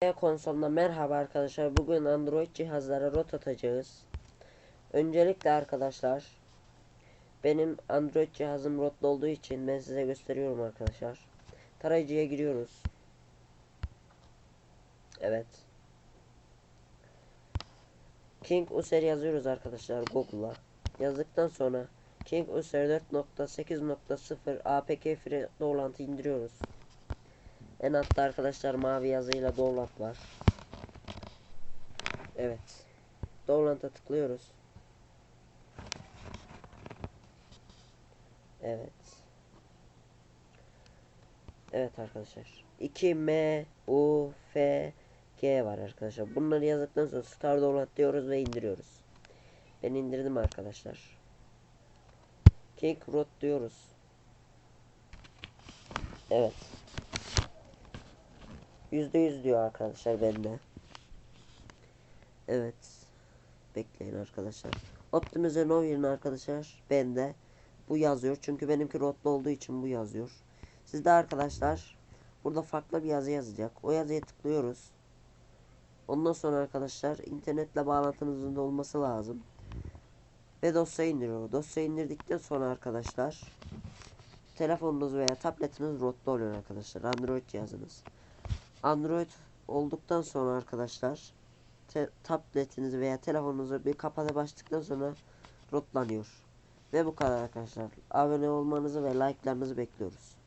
konsoluna merhaba arkadaşlar. Bugün Android cihazlara rot atacağız. Öncelikle arkadaşlar benim Android cihazım rotlu olduğu için ben size gösteriyorum arkadaşlar. Tarayıcıya giriyoruz. Evet. King User yazıyoruz arkadaşlar Google'a. Yazdıktan sonra King User 4.8.0 APK free doğrulantı indiriyoruz. En altta arkadaşlar mavi yazıyla download var. Evet. Download'a tıklıyoruz. Evet. Evet arkadaşlar. 2 M U F G var arkadaşlar. Bunları yazdıktan sonra start download diyoruz ve indiriyoruz. Ben indirdim arkadaşlar. King root diyoruz. Evet. Yüzde yüz diyor arkadaşlar bende. Evet. Bekleyin arkadaşlar. Optimize no yerine arkadaşlar bende bu yazıyor. Çünkü benimki rotlu olduğu için bu yazıyor. Sizde arkadaşlar burada farklı bir yazı yazacak. O yazıya tıklıyoruz. Ondan sonra arkadaşlar internetle bağlantınızın da olması lazım. Ve dosya indiriyor. Dosya indirdikten sonra arkadaşlar telefonunuz veya tabletiniz rotlu oluyor arkadaşlar. Android cihazınız. Android olduktan sonra arkadaşlar tabletinizi veya telefonunuzu bir kapata başladıktan sonra rotlanıyor. Ve bu kadar arkadaşlar. Abone olmanızı ve like'larınızı bekliyoruz.